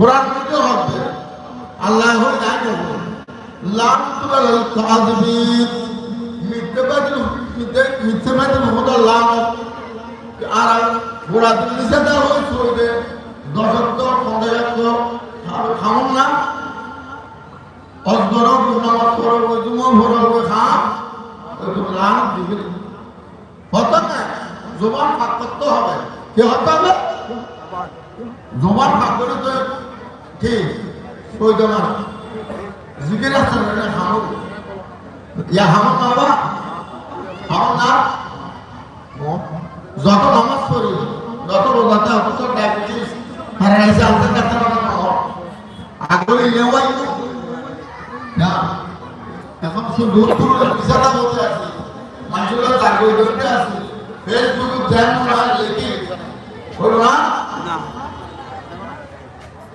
কোরআন হবে আল্লাহ হল নাই করব লাম তুলাল কাযিবিন মিথ্যাবাদী মিথ্যে মিথ্যাবাদী মহদা লাম আর পুরা দিল্লি সাথে হয়েছে ওইতে দশত্ব পঞ্চাশত্ব খামন না। অজগর নামাজ পড়ব জুমা ভরব দিবে না, জবান করতে হবে। কি হতে হবে ফাঁক করে তো ঠিক ওই জমান জিকির আছে না হামু ইয়া হামু বাবা। হামু না। যত নামাজ পড়ি, যত রোজাতে অত ডায়াবেটিস প্যারালাইসিস আলসার ডাক্তার আগ্রহী নেওয়াই না, এখন শুধু দূর পিছাটা বলতে আছি। মানুষগুলো চাকরি করতে আছি। ফেসবুক ধ্যান না লিখি। না না।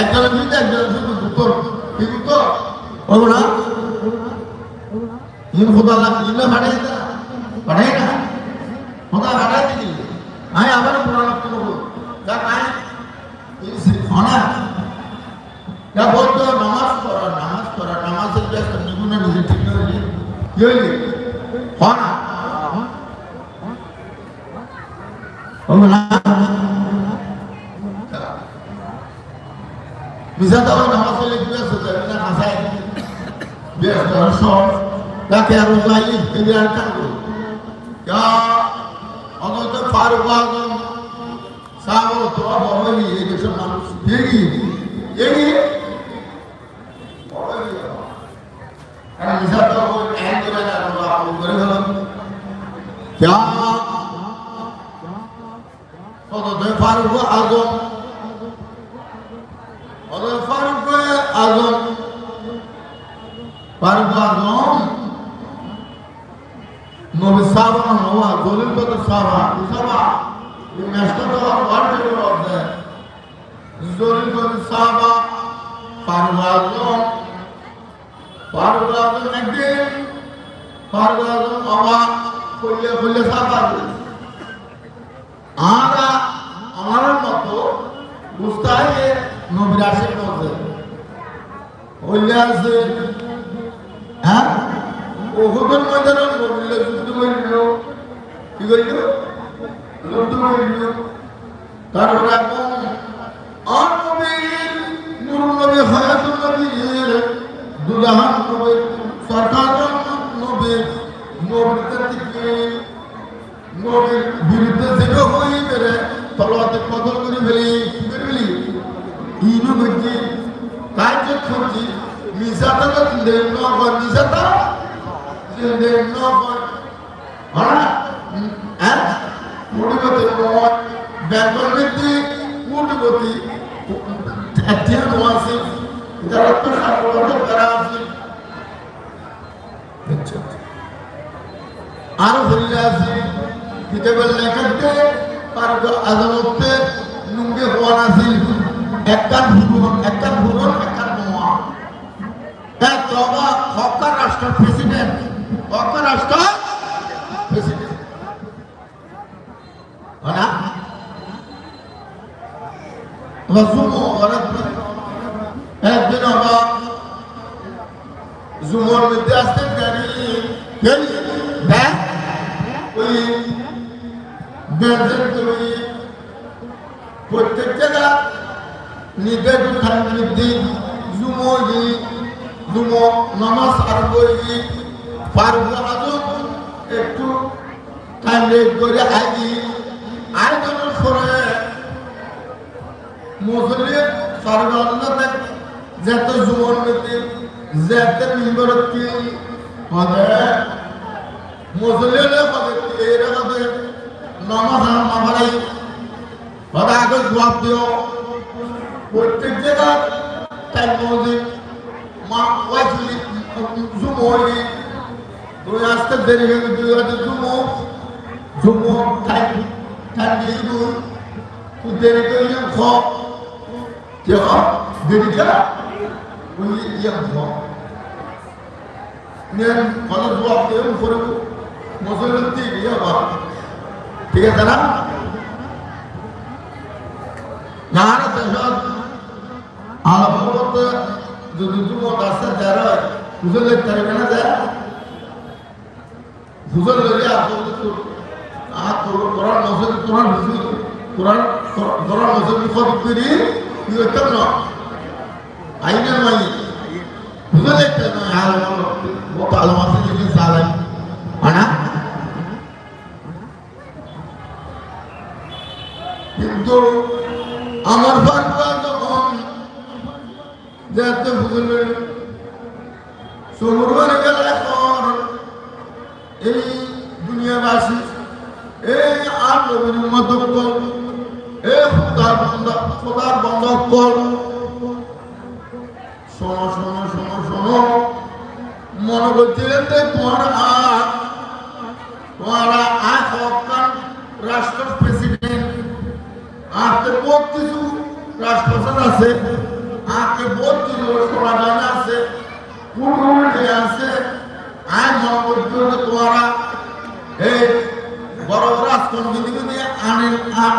একজনের দিতে একজনের শুধু উত্তর কি উত্তর বলব না? ইন খোদা লাগ ইলে ভাড়াই না ভাড়াই না। খোদা ভাড়াই দিলি। আমি আবার পুরানো করব। যা নাই হনা যা বলতো নামাজ পড়া নামাজ পড়া নামাজের যে নিজে ঠিক হয়েছে কি হইলি? হনা না? Saya juga sudah bilang asal biar tersorot tapi harus lain dibiarkan dulu ya Allah itu Faruk Azam sahabat tua bawa ini itu semua ini ini karena bisa tahu yang itu ada Allah aku berhalang ya Allah itu Faruk Azam হযরত ফারুক আজম ফারুক আজম নবী সাহাবা নওয়া এই ম্যাচটা তো world record হবে জলিল কত সাহাবা ফারুক আজম ফারুক আজম একদিন আজম বাবা কইলে কইলে সাহাবা আমরা, আমার মতো বুঝতে নবীর আসে মধ্যে হইলে আছে হ্যাঁ? ওহুদের ময়দানে নবীলে যুদ্ধ করিল কি করিল যুদ্ধ করিল তারপর এখন আর নবীর সরকার নবীর নবীর থেকে নবীর বিরুদ্ধে যেটা হয়ে বেড়ে তলোয়াতে কদল করে ফেলি কি করে ফেলি ইনু করছি কার্য করছি মিশাটা তো লেন নগর মিশাটা লেন নগর হ্যাঁ হ্যাঁ মুড়িগতি মত বেঙ্গল ভিত্তিক নোয়াছি যারা তো সার্বত করা আছে আরও ফিরে আছে কিতাবের লেখাতে পারদ আদালতে নুঙ্গে হওয়া নাছিল একটা ভুবন একটা ভুবন একটা নোয়া তাই তবা হকার রাষ্ট্র প্রেসিডেন্ট হকার রাষ্ট্র প্রেসিডেন্ট না একদিন আবার জুমর মধ্যে আসতে গাড়ি হ্যাঁ ওই প্রত্যেক জায়গা দুখান নিদি জুমো জুমো নামাজ আরম্ভ ই পারব একটু লেট করে আই আয়োজনের পরে মুসলিম সর্বান্নতে যেত জুমর নীতি যেত মিম্বরতি হবে মুসলিম হবে এরা হবে নামাজ মামারাই হবে আগে জবাব দিও প্রত্যেক জায়গা এক মসজিদ মা ওয়াইছিলি জুমোই তুই আসতে দেরি হয়ে তুই হয়তো জুমো জুমো থাকি থাকি তুই তুই দেরি করে খ করা ওই ইয়ে খ নেন কলেজ জবাব দিয়ে উপরে মুসলিম বা ঠিক আছে না ഞാൻ আলাপতে যদি যুবক আসতে যারা হুজুরের তারিখে না যায় হুজুর লইলে আসলে তো আর তোর তোরার মসজিদ তোরার হুজুর তোরার তোরার মসজিদ মুখ করি কি হইতাম না আইনের মাই হুজুর একটা না আলম ও আলম আছে যে সালাম আনা কিন্তু আমার ফাটবা যখন যাতে বুঝলে সমুদ্রের গেলে এখন এই দুনিয়াবাসী এই আর মতো এই খোদার বন্ধ খোদার বন্ধ কল শোনো শোনো শোনো মনে করছিলেন যে তোমার আর রাষ্ট্র প্রেসিডেন্ট আজকে বহুত কিছু রাষ্ট্রপ্রধান আছে আজকে বহুত কিছু সমাধান আছে পূর্ববর্তী আছে। আইন মনোবদ্ধ তোমারা এই বড় রাজকন বিধি আনে আন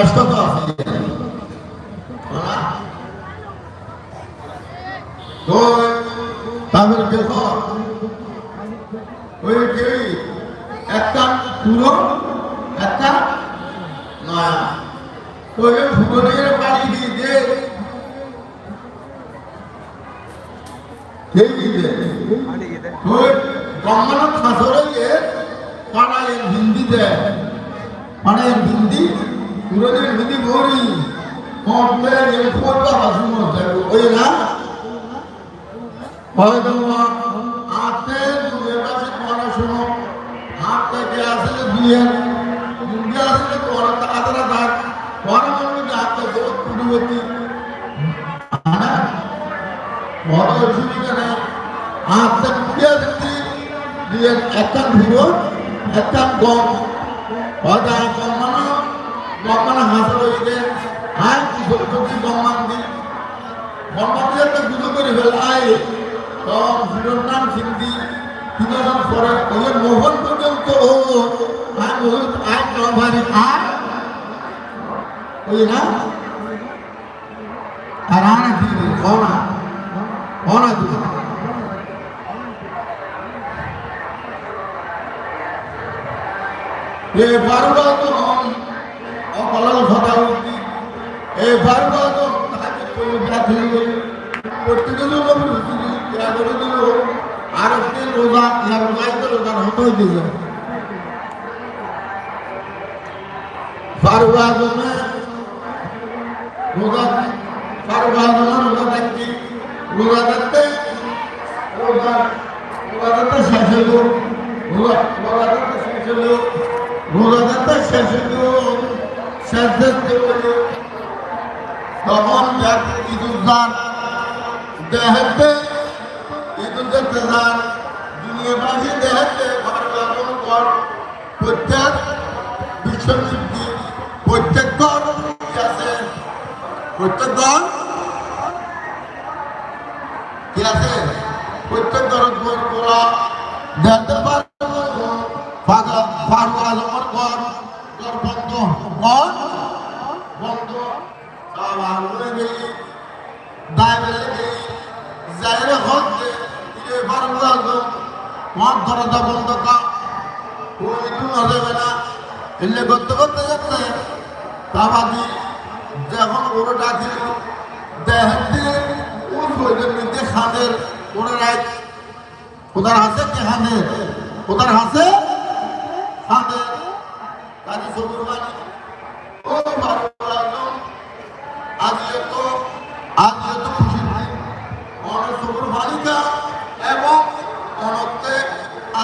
নষ্ট তো আছে। তো তাদের দেখো, ওই যে একটা পুরো, একটা নয়া ওই ফুটনের বাড়ি দিয়ে দে। কে দিবে? ওই ব্রহ্মাণ্ড খাসরে পাড়ায় হিন্দি পাড়ায় হিন্দি পুরনের হিন্দি গৌরী কমপ্লে এর ফোরটা বাসুন ওই না? আতে কাছে হাত থেকে আসলে মুন্ডি আসলে পড়া, তাড়াতাড়া থাক পড়া মনে হাত থেকে মুন্ডি আসলে একটা ভিড়, একটা গম। হয়তো আর গম মানে গম মানে হাসা হইতে হাই সত্যি গম মান দি গম মানে একটা গুলো করে ফেলাই তখন ফিরোর নাম সিন্ধি তিনজন পরে ওই মোহন পর্যন্ত, ও আই মোহন আই নভারি আর ওই না? আর আনা দিদি অনা অনা দিদি এ বারোটা তো অকলাল কথা উঠি তো তাকে কই ব্যাধি প্রত্যেকের জন্য ইয়া করে দিল, আর একটি রোজা ইয়া রোজাই তো রোজার হতই দিল। ফারুক আজমে রোজা ফারুক আজমে রোজা থাকতি, রোজা থাকতে রোজা রোজা শেষ শেষ তখন এক ইদুদ্দার দেহতে ইদুদ্দার তেজার দুনিয়াবাসী দেহতে ভারত কর, প্রত্যেক বিশ্ববৃদ্ধি প্রত্যেক ঘর আছে। প্রত্যেক ঘর? কি আছে? প্রত্যেক ঘর ঘর করা দেহতে ফাঁকা ফারুক আলমের ঘর ঘর বন্ধ ঘর বন্ধ সব আগুনে গেলি দায় বেলে গেলি জায়রে হচ্ছে তোমার দরজা বন্ধ কর? তুমি হবে না। এলে করতে করতে করতে তাবাদি যখন ওরা ডাকিল দেখতে ও শরীরের মধ্যে খাদের ওরা রাইট কোথার হাসে কে খাদের কোথার হাসে খাদের কাজী সবুর মালিক ও ভালো লাগল আজকে তো আজকে তো খুশির দিন অনেক সবুর মালিকা এবং অনত্তে আজকে দরজা পাঁচা ওটা হাবিব দিয়ে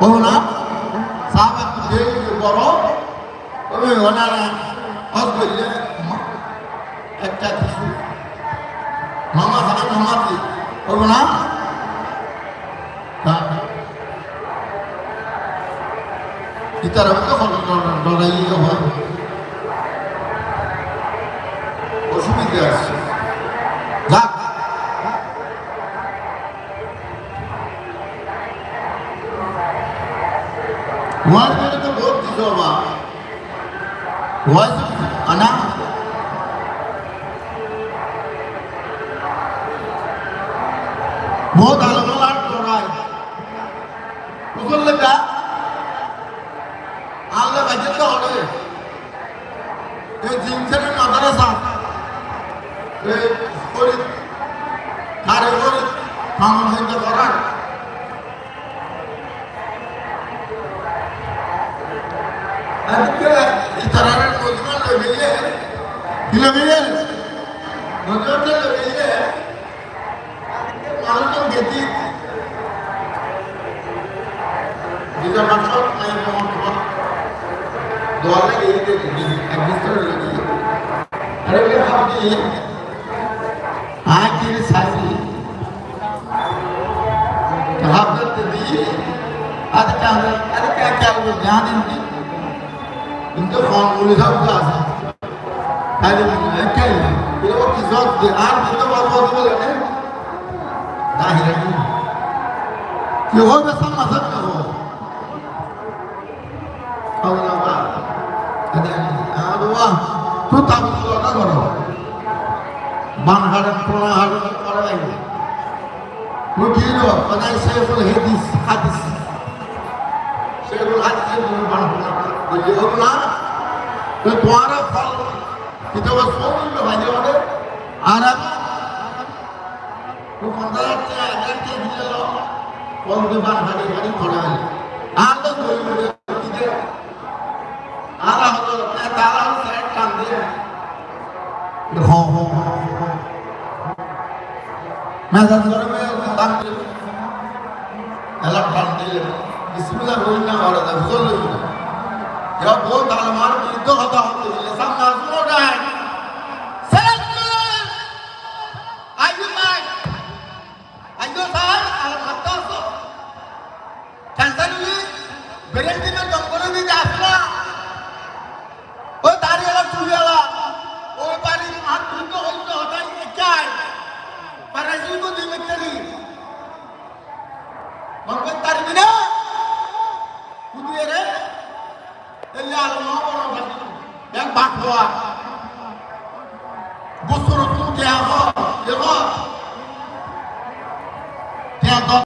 বহুনা সাহাবা তো বহুত কিছু হবা ওয়াজ আনা বহুত আলোচনা করায় বুঝল লেখা আল্লাহ বাজে তো হবে এই জিনসের মাদ্রাসা এই করে কারে করে মামন হইতে করার আজকে ইতারার মজমা লইলে কিলো মিলে মজমাটা লইলে মানুষজন গেতি যেটা মাসক নাই মত দলে গিয়ে দেখি একদিন লাগি আরে সাথে আখির সাথে رحمت দিয়ে আজকে আমরা আজকে কেউ জানেন কি? কিন্তু ফর্মুলি সব তো আছে। তাহলে একাই এরকম কি? জব আর কিন্তু বলব বলে না দাহিরা কি? হবে সম্মাসক না হবে। Allah, Allah, tu tak boleh nak. মানহারাম প্রণাহারণ করা লাগবে রুকিল অনাই সাইফুল হাদিস হাদিস। সেগুলো হাদিসের মূল বানানো বললি ওর না তো তোমারা ফল, কিতাব সৌরুল্য ভাজে ওরে আর আমি তো কন্দারাতে আগে গেল কোন দেবান হাড়ি ಬೆಳಕಿನ